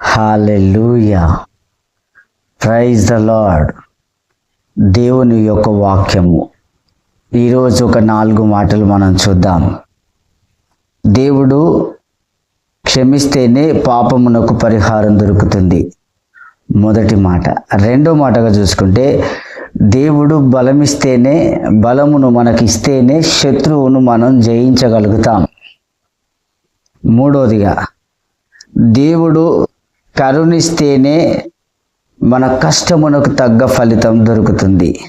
Hallelujah praise the lord దేవుని యొక్క వాక్యము. ఈరోజు ఒక నాలుగు మాటలు మనం చూద్దాం. దేవుడు క్షమిస్తేనే పాపమునకు పరిహారం దొరుకుతుంది. మొదటి మాట. రెండో మాటగా చూసుకుంటే దేవుడు బలమిస్తేనే బలమును మనకిస్తేనే శత్రువును మనం జయించగలుగుతాం. మూడోదిగా దేవుడు కరుణిస్తేనే మన కష్టమునకు తగ్గ ఫలితం దొరుకుతుంది.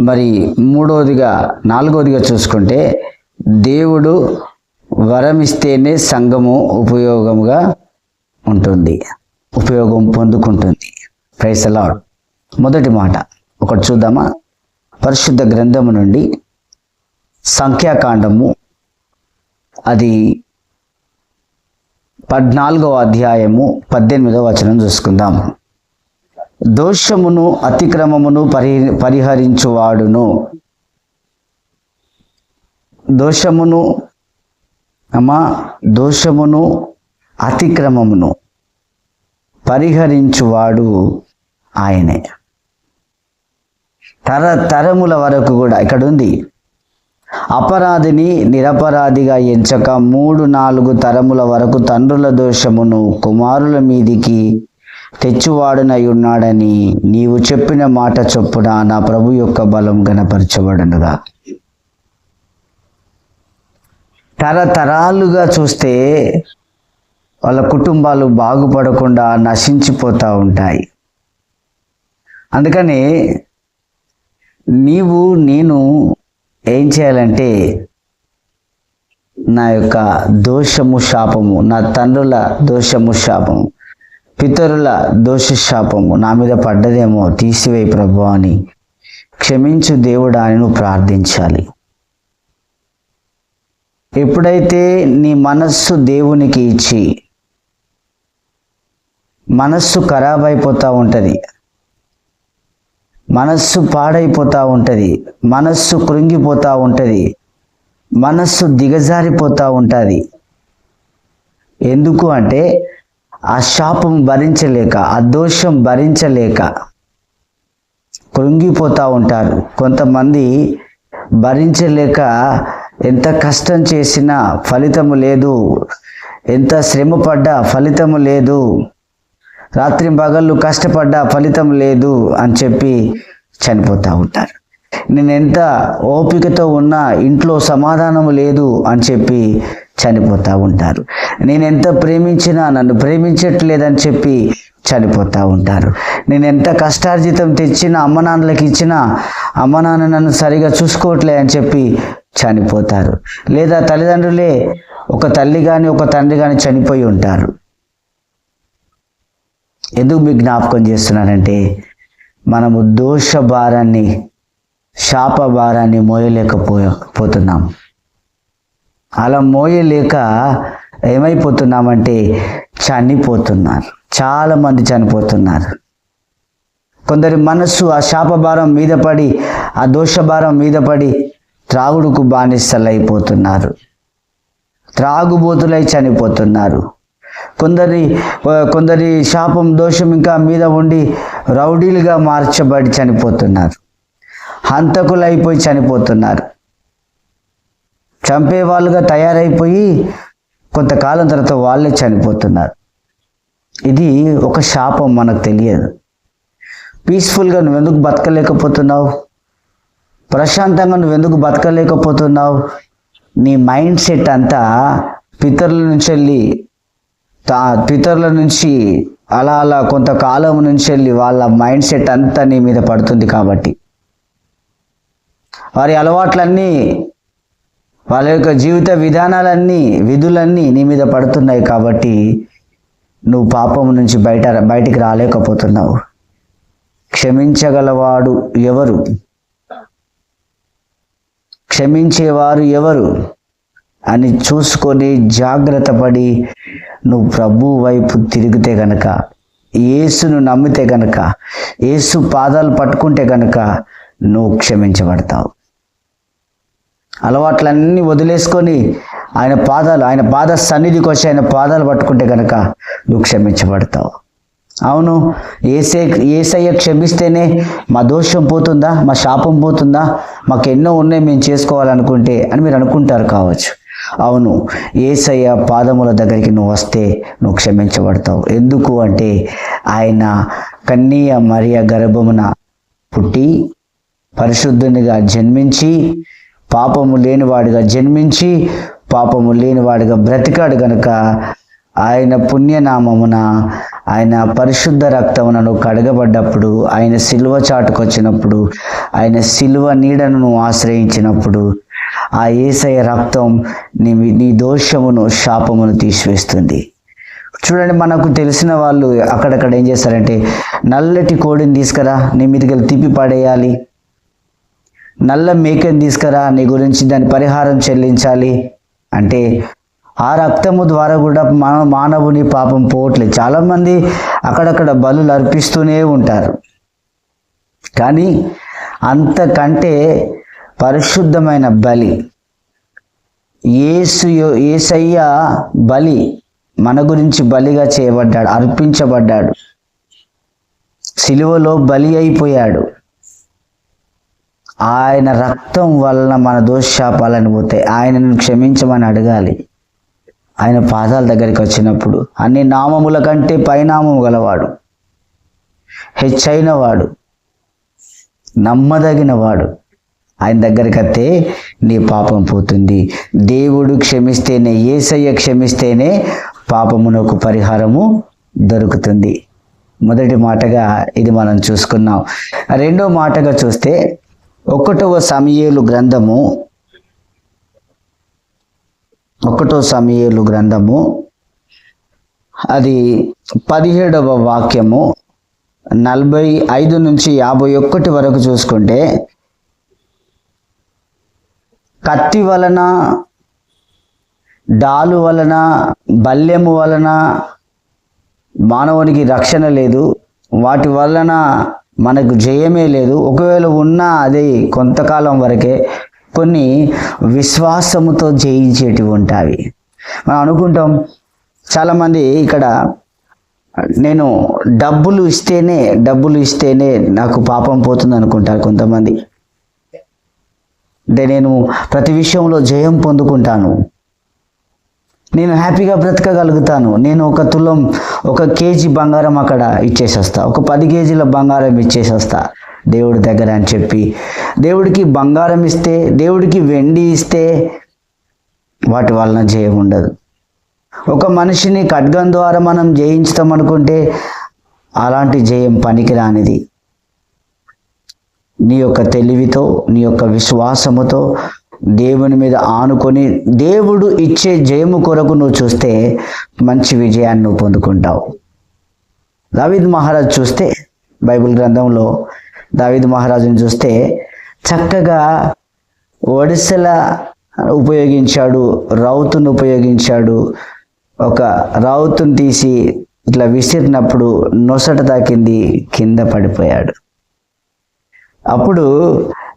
మరి మూడోదిగా నాలుగోదిగా చూసుకుంటే దేవుడు వరమిస్తేనే సంఘము ఉపయోగముగా ఉంటుంది ఉపయోగం పొందుకుంటుంది. ప్రైస్ మొదటి మాట ఒకటి చూద్దామా? పరిశుద్ధ గ్రంథము నుండి సంఖ్యాకాండము అది పద్నాలుగవ అధ్యాయము పద్దెనిమిదవ వచనం చూసుకుందాం. దోషమును అతిక్రమమును పరి పరిహరించువాడును. దోషమును అమ్మా దోషమును అతిక్రమమును పరిహరించువాడు ఆయనే. తర తరముల వరకు కూడా ఇక్కడ ఉంది అపరాధిని నిరపరాధిగా ఎంచక మూడు నాలుగు తరముల వరకు తండ్రుల దోషమును కుమారుల మీదికి తెచ్చువాడునై ఉన్నాడని నీవు చెప్పిన మాట చొప్పున నా ప్రభు యొక్క బలం గనపరచబడనుగా తరతరాలుగా చూస్తే వాళ్ళ కుటుంబాలు బాగుపడకుండా నశించిపోతూ ఉంటాయి. అందుకని నీవు నేను ఏం చేయాలంటే నా యొక్క దోషము శాపము నా తండ్రుల దోషము శాపము పితరుల దోష శాపము నా మీద పడ్డదేమో తీసివేయి ప్రభు అని క్షమించు దేవుడా అని నువ్వు ప్రార్థించాలి. ఎప్పుడైతే నీ మనస్సు దేవునికి ఇచ్చి మనస్సు ఖరాబ్ అయిపోతూ ఉంటుంది మనస్సు పాడైపోతూ ఉంటుంది. మనస్సు కృంగిపోతూ ఉంటుంది. మనస్సు దిగజారిపోతూ ఉంటుంది. ఎందుకు అంటే ఆ శాపం భరించలేక ఆ దోషం భరించలేక కృంగిపోతూ ఉంటారు. కొంతమంది భరించలేక ఎంత కష్టం చేసినా ఫలితము లేదు. ఎంత శ్రమ పడ్డా ఫలితము లేదు. రాత్రి పగళ్ళు కష్టపడ్డా ఫలితం లేదు అని చెప్పి చనిపోతూ ఉంటారు. నేను ఎంత ఓపికతో ఉన్నా ఇంట్లో సమాధానం లేదు అని చెప్పి చనిపోతూ ఉంటారు. నేను ఎంత ప్రేమించినా నన్ను ప్రేమించట్లేదని చెప్పి చనిపోతూ ఉంటారు. నేను ఎంత కష్టార్జితం తెచ్చినా అమ్మ నాన్నలకు ఇచ్చినా అమ్మ నాన్న నన్ను సరిగా చూసుకోవట్లే అని చెప్పి చనిపోతారు. లేదా తల్లిదండ్రులే ఒక తల్లి కానీ ఒక తండ్రి కానీ చనిపోయి ఉంటారు. ఎందుకు మీకు జ్ఞాపకం చేస్తున్నానంటే మనము దోష భారాన్ని శాప భారాన్ని మోయలేకపోయే అలా మోయలేక ఏమైపోతున్నామంటే చనిపోతున్నారు. చాలామంది చనిపోతున్నారు. కొందరి మనస్సు ఆ శాపభారం మీద పడి ఆ దోషభారం మీద పడి త్రాగుడుకు బానిసలైపోతున్నారు. త్రాగుబోతులై చనిపోతున్నారు. కొందరి కొందరి శాపం దోషం ఇంకా మీద ఉండి రౌడీలుగా మార్చబడి చనిపోతున్నారు. హంతకులు అయిపోయి చనిపోతున్నారు. చంపే వాళ్ళుగా తయారైపోయి కొంతకాలం తర్వాత వాళ్ళే చనిపోతున్నారు. ఇది ఒక శాపం మనకు తెలియదు. పీస్ఫుల్గా నువ్వెందుకు బతకలేకపోతున్నావు? ప్రశాంతంగా నువ్వెందుకు బతకలేకపోతున్నావు? నీ మైండ్ సెట్ అంతా పితరుల నుంచి వెళ్ళి తా పితరుల నుంచి అలా అలా కొంతకాలం నుంచి వెళ్ళి వాళ్ళ మైండ్ సెట్ అంతా నీ మీద పడుతుంది కాబట్టి. వారి అలవాట్లన్నీ వాళ్ళ యొక్క జీవిత విధానాలన్నీ విధులన్నీ నీ మీద పడుతున్నాయి కాబట్టి నువ్వు పాపం నుంచి బయట బయటికి రాలేకపోతున్నావు. క్షమించగలవాడు ఎవరు? క్షమించేవారు ఎవరు? అని చూసుకొని జాగ్రత్త పడి నువ్వు ప్రభు వైపు తిరిగితే గనక ఏసును నమ్మితే గనక ఏసు పాదాలు పట్టుకుంటే గనక నువ్వు క్షమించబడతావు. అలవాట్లన్నీ వదిలేసుకొని ఆయన పాదాలు ఆయన పాద సన్నిధికి వచ్చి ఆయన పాదాలు పట్టుకుంటే కనుక నువ్వు క్షమించబడతావు. అవును ఏసే ఏసయ్య క్షమిస్తేనే మా దోషం పోతుందా? మా శాపం పోతుందా? మాకు ఎన్నో ఉన్నాయి మేము చేసుకోవాలనుకుంటే అని మీరు అనుకుంటారు కావచ్చు. అవును ఏసయ్య పాదముల దగ్గరికి నువ్వు వస్తే నువ్వు క్షమించబడతావు. ఎందుకు అంటే ఆయన కన్నీయ మరియ గర్భమున పుట్టి పరిశుద్ధునిగా జన్మించి పాపము లేనివాడిగా జన్మించి పాపము లేనివాడిగా బ్రతికాడు గనుక ఆయన పుణ్యనామమున ఆయన పరిశుద్ధ రక్తమునను కడగబడ్డప్పుడు ఆయన సిలువ చాటుకొచ్చినప్పుడు ఆయన సిలువ నీడను ఆశ్రయించినప్పుడు ఆ ఏసయ రక్తం నీ నీ దోషమును శాపమును తీసివేస్తుంది. చూడండి మనకు తెలిసిన వాళ్ళు అక్కడక్కడ ఏం చేస్తారంటే నల్లటి కోడిని తీసుకురా నీ మీదకి తిప్పి పడేయాలి. నల్ల మేకని తీసుకురా నీ గురించి దాని పరిహారం చెల్లించాలి. అంటే ఆ రక్తము ద్వారా కూడా మన మానవుని పాపం పోవట్లేదు. చాలామంది అక్కడక్కడ బలులు అర్పిస్తూనే ఉంటారు. కానీ అంతకంటే పరిశుద్ధమైన బలి. ఏసు ఏసయ్య బలి మన గురించి బలిగా చేయబడ్డాడు అర్పించబడ్డాడు. సిలువలో బలి అయిపోయాడు. ఆయన రక్తం వలన మన దోషాపాలను పోతాయి. ఆయనను క్షమించమని అడగాలి. ఆయన పాదాల దగ్గరికి వచ్చినప్పుడు అన్ని నామముల కంటే పైనామము గలవాడు. హెచ్చైన వాడు నమ్మదగిన వాడు ఆయన దగ్గరికి వస్తే నీ పాపం పోతుంది. దేవుడు క్షమిస్తేనే ఏసయ్య క్షమిస్తేనే పాపమునకు పరిహారము దొరుకుతుంది. మొదటి మాటగా ఇది మనం చూసుకున్నాం. రెండో మాటగా చూస్తే ఒకటవ సమయలు గ్రంథము ఒకటో సమయలు గ్రంథము అది పదిహేడవ వాక్యము నలభై ఐదు నుంచి యాభై ఒక్కటి వరకు చూసుకుంటే కత్తి వలన డాలు వలన బల్యము వలన మానవునికి రక్షణ లేదు. వాటి వలన మనకు జయమే లేదు. ఒకవేళ ఉన్నా అది కొంతకాలం వరకే కొన్ని విశ్వాసముతో జయించేటివి ఉంటాయి. మనం అనుకుంటాం చాలామంది ఇక్కడ నేను డబ్బులు ఇస్తేనే డబ్బులు ఇస్తేనే నాకు పాపం పోతుంది అనుకుంటారు కొంతమంది. అంటే నేను ప్రతి విషయంలో జయం పొందుకుంటాను. నేను హ్యాపీగా బ్రతకగలుగుతాను. నేను ఒక తులం ఒక కేజీ బంగారం అక్కడ ఇచ్చేసేస్తా. ఒక పది కేజీల బంగారం ఇచ్చేసి వస్తా దేవుడి దగ్గర అని చెప్పి. దేవుడికి బంగారం ఇస్తే దేవుడికి వెండి ఇస్తే వాటి వలన జయం ఉండదు. ఒక మనిషిని ఖడ్గం ద్వారా మనం జయించుతాం అనుకుంటే అలాంటి జయం పనికిరానిది. నీ యొక్క తెలివితో నీ యొక్క విశ్వాసముతో దేవుని మీద ఆనుకొని దేవుడు ఇచ్చే జయము కొరకు నువ్వు చూస్తే మంచి విజయాన్ని నువ్వు పొందుకుంటావు. దావిద్ మహారాజ్ చూస్తే బైబిల్ గ్రంథంలో దావిద్ మహారాజుని చూస్తే చక్కగా ఒడిసెల ఉపయోగించాడు రౌతును ఉపయోగించాడు ఒక రౌతును తీసి ఇట్లా విసిరినప్పుడు నొసట తాకింది కింద పడిపోయాడు. అప్పుడు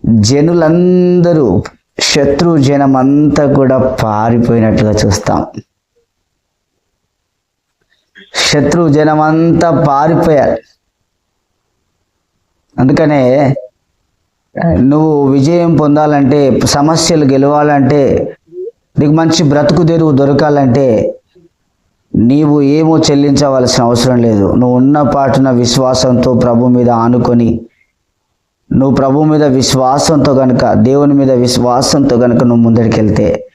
జనులందరూ శత్రు జనమంతా కూడా పారిపోయినట్లుగా చూస్తాం. శత్రు జనం అంతా పారిపోయారు. అందుకనే నువ్వు విజయం పొందాలంటే సమస్యలు గెలవాలంటే నీకు మంచి బ్రతుకు తెరువు దొరకాలంటే నీవు ఏమో చెల్లించవలసిన అవసరం లేదు. నువ్వు ఉన్న పాటున విశ్వాసంతో ప్రభు మీద ఆనుకొని నువ్వు ప్రభు మీద విశ్వాసంతో కనుక దేవుని మీద విశ్వాసంతో కనుక నువ్వు ముందరికి వెళ్తే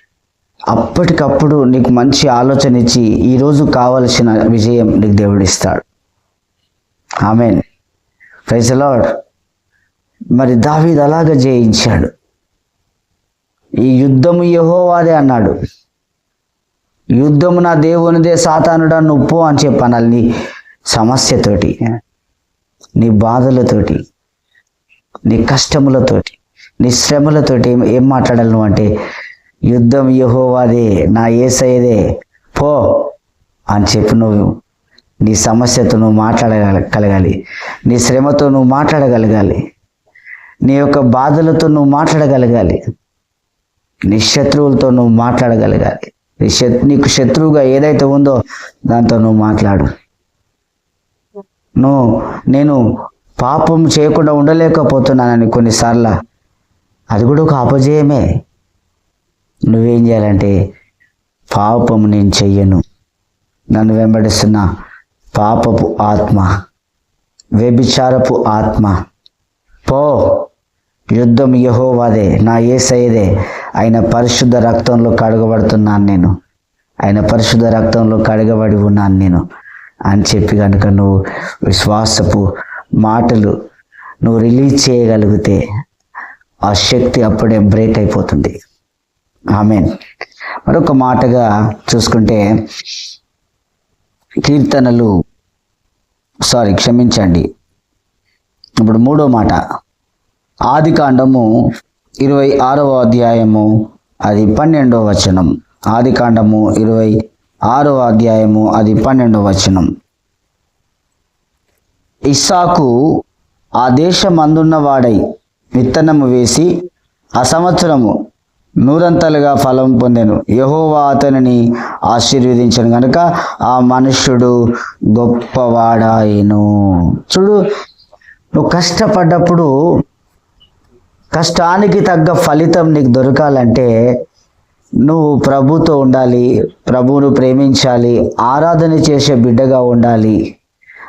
అప్పటికప్పుడు నీకు మంచి ఆలోచన ఇచ్చి ఈరోజు కావలసిన విజయం నీకు దేవుడు ఇస్తాడు. ఆమెన్. ప్రైజ్ లార్డ్ మరి దావీద్ అలాగ జయించాడు. ఈ యుద్ధము యహోవాదే అన్నాడు. యుద్ధము నా దేవునిదే సాతానుడా నువ్వు అని చెప్పాను. నీ సమస్యతోటి నీ బాధలతోటి నీ కష్టములతోటి నీ శ్రమలతోటి ఏం ఏం అంటే యుద్ధం యహోవాదే నా ఏసయ్యదే పో అని చెప్పి నువ్వు నీ సమస్యతో నువ్వు మాట్లాడగలగాలి. నీ శ్రమతో నువ్వు మాట్లాడగలగాలి. నీ యొక్క బాధలతో నువ్వు మాట్లాడగలగాలి. నీ శత్రువులతో నువ్వు మాట్లాడగలగాలి. నీ శత్ నీకు శత్రువుగా ఏదైతే ఉందో దాంతో నువ్వు మాట్లాడు. నువ్వు నేను పాపం చేయకుండా ఉండలేకపోతున్నానని కొన్నిసార్లు అది కూడా ఒక అపజయమే. నువ్వేం చేయాలంటే పాపం నేను చెయ్యను. నన్ను వెంబడిస్తున్న పాపపు ఆత్మ వ్యభిచారపు ఆత్మ. పో. యుద్ధం యహోవాదే నా ఏసయ్యదే. ఆయన పరిశుద్ధ రక్తంలో కడగబడుతున్నాను నేను. ఆయన పరిశుద్ధ రక్తంలో కడగబడి ఉన్నాను నేను అని చెప్పి కనుక నువ్వు విశ్వాసపు మాటలు నువ్వు రిలీజ్ చేయగలిగితే ఆ శక్తి అప్పుడే బ్రేక్ అయిపోతుంది. ఆమెన్ మరొక మాటగా చూసుకుంటే కీర్తనలు సారీ క్షమించండి. ఇప్పుడు మూడో మాట. ఆది కాండము ఇరవై ఆరవ అధ్యాయము అది పన్నెండవ వచనం. ఆది కాండము ఇరవై ఆరవ అధ్యాయము అది పన్నెండవ వచనం. ఇస్సాకు ఆ దేశమందున్నవాడై విత్తనము వేసి ఆ సంవత్సరము నూరంతలుగా ఫలం పొందెను. యహోవా అతనిని ఆశీర్వదించను కనుక ఆ మనుష్యుడు గొప్పవాడాయను. చూడు నువ్వు కష్టపడ్డప్పుడు కష్టానికి తగ్గ ఫలితం నీకు దొరకాలంటే నువ్వు ప్రభుతో ఉండాలి ప్రభువును ప్రేమించాలి ఆరాధన చేసే బిడ్డగా ఉండాలి.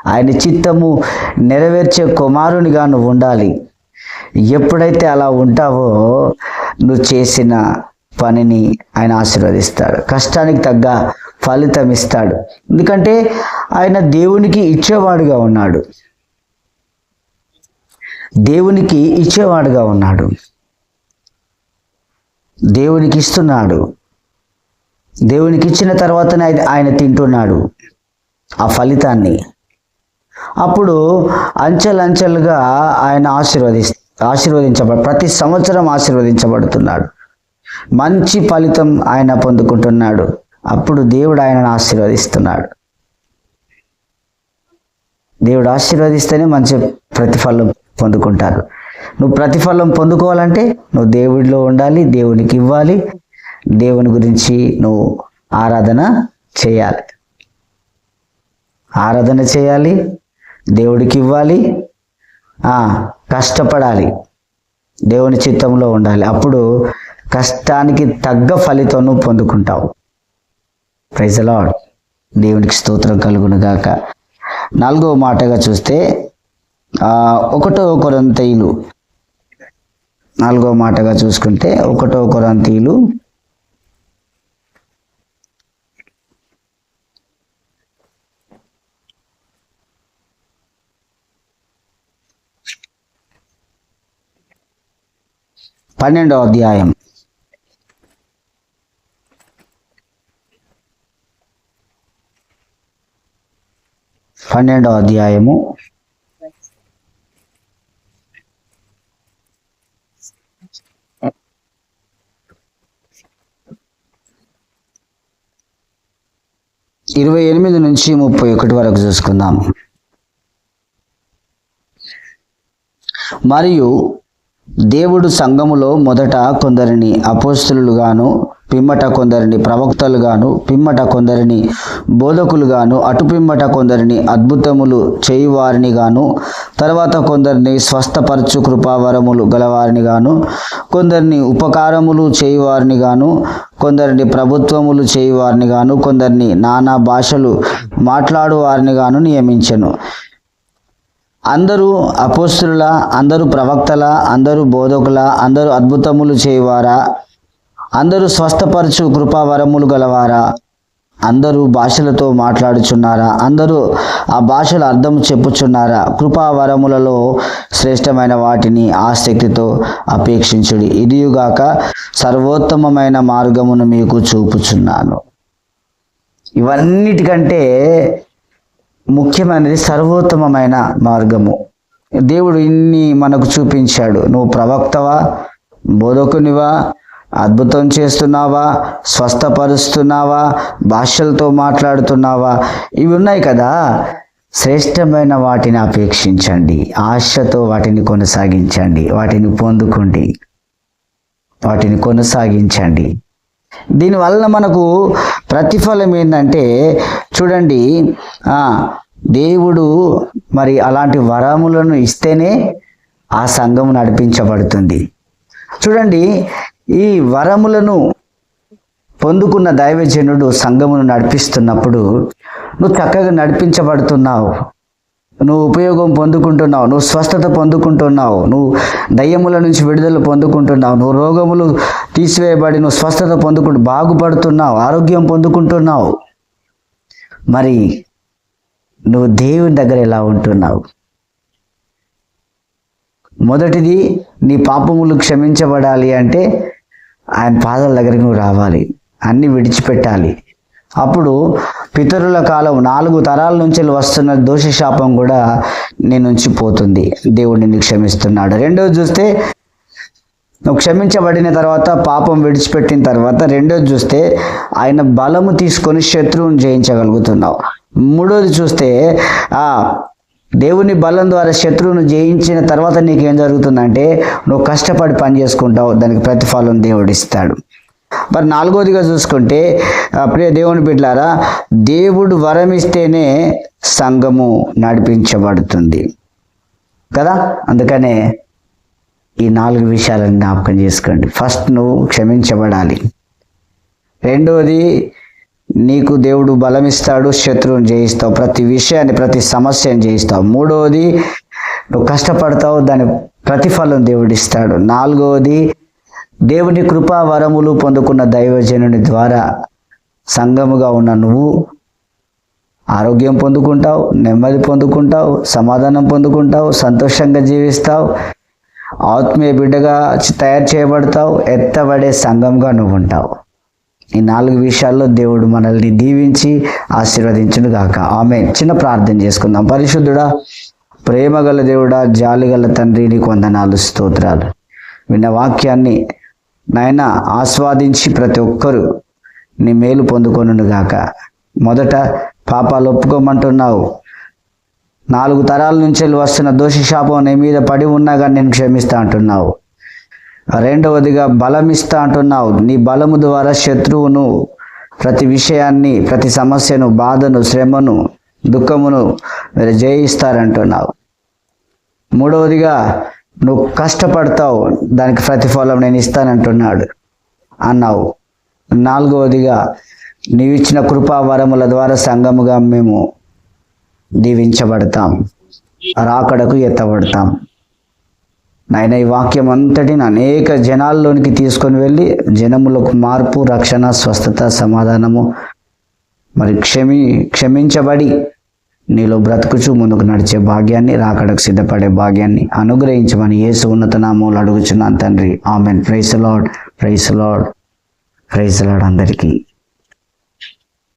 ఆయన చిత్తము నెరవేర్చే కుమారునిగా నువ్వు ఉండాలి. ఎప్పుడైతే అలా ఉంటావో నువ్వు చేసిన పనిని ఆయన ఆశీర్వదిస్తాడు. కష్టానికి తగ్గ ఫలితం ఇస్తాడు. ఎందుకంటే ఆయన దేవునికి ఇచ్చేవాడుగా ఉన్నాడు. దేవునికి ఇచ్చేవాడుగా ఉన్నాడు. దేవునికి ఇస్తున్నాడు. దేవునికి ఇచ్చిన తర్వాతనే ఆయన ఆయన తింటున్నాడు. ఆ ఫలితాన్ని అప్పుడు అంచెలంచెలుగా ఆయన ఆశీర్వది ఆశీర్వదించబడు ప్రతి సంవత్సరం ఆశీర్వదించబడుతున్నాడు. మంచి ఫలితం ఆయన పొందుకుంటున్నాడు. అప్పుడు దేవుడు ఆయనను ఆశీర్వదిస్తున్నాడు. దేవుడు ఆశీర్వదిస్తేనే మంచి ప్రతిఫలం పొందుకుంటారు. నువ్వు ప్రతిఫలం పొందుకోవాలంటే నువ్వు దేవుడిలో ఉండాలి దేవునికి ఇవ్వాలి. దేవుని గురించి నువ్వు ఆరాధన చేయాలి. ఆరాధన చేయాలి దేవుడికి ఇవ్వాలి. కష్టపడాలి. దేవుని చిత్తంలో ఉండాలి. అప్పుడు కష్టానికి తగ్గ ఫలితం పొందుకుంటావు. ప్రైజ్ లాడ్ దేవునికి స్తోత్రం కలుగును గాక. నాలుగో మాటగా చూస్తే ఒకటో కొరంతీయులు. నాలుగో మాటగా చూసుకుంటే ఒకటో కొరంతీలు పన్నెండవ అధ్యాయం. పన్నెండవ అధ్యాయము. ఇరవై ఎనిమిది నుంచి ముప్పై ఒకటి వరకు చూసుకుందాం. మరియు దేవుడు సంఘములో మొదట కొందరిని అపోస్తులుగాను పిమ్మట కొందరిని ప్రవక్తలుగాను పిమ్మట కొందరిని బోధకులుగాను అటు పిమ్మట కొందరిని అద్భుతములు చేయువారిని గాను తర్వాత కొందరిని స్వస్థపరచు కృపావరములు గలవారిని గాను కొందరిని ఉపకారములు చేయువారిని గాను కొందరిని ప్రభుత్వములు చేయువారిని గాను కొందరిని నానా భాషలు మాట్లాడువారిని గాను నియమించెను. అందరూ అపోస్తుల అందరూ ప్రవక్తల అందరూ బోధకుల అందరూ అద్భుతములు చేయవారా? అందరూ స్వస్థపరచు కృపావరములు గలవారా? అందరూ భాషలతో మాట్లాడుచున్నారా? అందరూ ఆ భాషల అర్థం చెప్పుచున్నారా? కృపావరములలో శ్రేష్టమైన వాటిని ఆసక్తితో అపేక్షించుడి. ఇదియుగాక సర్వోత్తమమైన మార్గమును మీకు చూపుచున్నాను. ఇవన్నిటికంటే ముఖ్యమైనది సర్వోత్తమమైన మార్గము. దేవుడు ఇన్ని మనకు చూపించాడు. నువ్వు ప్రవక్తవా? బోధకునివా? అద్భుతం చేస్తున్నావా? స్వస్థపరుస్తున్నావా? భాషలతో మాట్లాడుతున్నావా? ఇవి ఉన్నాయి కదా. శ్రేష్టమైన వాటిని అపేక్షించండి. ఆశతో వాటిని కొనసాగించండి. వాటిని పొందుకోండి. వాటిని కొనసాగించండి. దీనివల్ల మనకు ప్రతిఫలం ఏంటంటే చూడండి దేవుడు మరి అలాంటి వరములను ఇస్తేనే ఆ సంఘం నడిపించబడుతుంది. చూడండి ఈ వరములను పొందుకున్న దైవజనుడు సంఘమును నడిపిస్తున్నప్పుడు నువ్వు చక్కగా నడిపించబడుతున్నావు. నువ్వు ఉపయోగం పొందుకుంటున్నావు. నువ్వు స్వస్థత పొందుకుంటున్నావు. నువ్వు దయ్యముల నుంచి విడుదల పొందుకుంటున్నావు. నువ్వు రోగములు తీసివేయబడి నువ్వు స్వస్థత పొందుకుంటూ బాగుపడుతున్నావు. ఆరోగ్యం పొందుకుంటున్నావు. మరి నువ్వు దేవుని దగ్గర ఎలా ఉంటున్నావు? మొదటిది నీ పాపములు క్షమించబడాలి అంటే ఆయన పాదాల దగ్గరికి నువ్వు రావాలి. అన్ని విడిచిపెట్టాలి. అప్పుడు పితరుల కాలం నాలుగు తరాల నుంచి వస్తున్న దోష శాపం కూడా నీ నుంచి పోతుంది. దేవుడు నిన్ను క్షమిస్తున్నాడు. రెండోది చూస్తే నువ్వు క్షమించబడిన తర్వాత పాపం విడిచిపెట్టిన తర్వాత రెండోది చూస్తే ఆయన బలము తీసుకొని శత్రువుని జయించగలుగుతున్నావు. మూడోది చూస్తే ఆ దేవుని బలం ద్వారా శత్రువును జయించిన తర్వాత నీకు ఏం జరుగుతుందంటే నువ్వు కష్టపడి పని చేసుకుంటావు దానికి ప్రతిఫలం దేవుడు ఇస్తాడు. మరి నాలుగోదిగా చూసుకుంటే ప్రియ దేవుని బిడ్డలారా దేవుడు వరం ఇస్తేనే సంఘము నడిపించబడుతుంది. కదా? అందుకనే ఈ నాలుగు విషయాలను జ్ఞాపకం చేసుకోండి. ఫస్ట్ నువ్వు క్షమించబడాలి. రెండవది నీకు దేవుడు బలమిస్తాడు శత్రువుని జయిస్తావు. ప్రతి విషయాన్ని ప్రతి సమస్యను జయిస్తావు. మూడవది నువ్వు కష్టపడతావు దాని ప్రతిఫలం దేవుడు ఇస్తాడు నాలుగవది దేవుని కృపా వరములు పొందుకున్న దైవజనుని ద్వారా సంగముగా ఉన్న నువ్వు ఆరోగ్యం పొందుకుంటావు నెమ్మది పొందుకుంటావు సమాధానం పొందుకుంటావు సంతోషంగా జీవిస్తావు ఆత్మీయ బిడ్డగా తయారు చేయబడతావు ఎత్తబడే సంఘంగా నువ్వు ఉంటావు. ఈ నాలుగు విషయాల్లో దేవుడు మనల్ని దీవించి ఆశీర్వదించును గాక. ఆమె చిన్న ప్రార్థన చేసుకుందాం. పరిశుద్ధుడా ప్రేమగల దేవుడా జాలిగల తండ్రి నీకు వందనాలు స్తోత్రాలు. విన్న వాక్యాన్ని నాయన ఆస్వాదించి ప్రతి ఒక్కరూ నీ మేలు పొందుకొను గాక. మొదట పాపాలు ఒప్పుకోమంటున్నావు. నాలుగు తరాల నుంచి వస్తున్న దోష శాపం నీ మీద పడి ఉన్నా కానీ నేను క్షమిస్తా అంటున్నావు. రెండవదిగా బలం ఇస్తా అంటున్నావు. నీ బలము ద్వారా శత్రువును ప్రతి విషయాన్ని ప్రతి సమస్యను బాధను శ్రమను దుఃఖమును మీరు జయిస్తారంటున్నావు. మూడవదిగా నువ్వు కష్టపడతావు దానికి ప్రతిఫలం నేను ఇస్తానంటున్నాడు అన్నావు. నాలుగవదిగా నీవు ఇచ్చిన కృపా వరముల ద్వారా సంఘముగా మేము దీవించబడతాం రాకడకు ఎత్తబడతాం. నాయన ఈ వాక్యం అంతటిని అనేక జనాల్లోనికి తీసుకొని వెళ్ళి జనములకు మార్పు రక్షణ స్వస్థత సమాధానము. మరి క్షమి క్షమించబడి నీలో బ్రతుకుచు ముందుకు నడిచే భాగ్యాన్ని రాకడకు సిద్ధపడే భాగ్యాన్ని అనుగ్రహించమని యేసు ఉన్నత నామూలు అడుగుచున్నాను తండ్రి. Amen. Praise lord praise lord praise lord అందరికీ.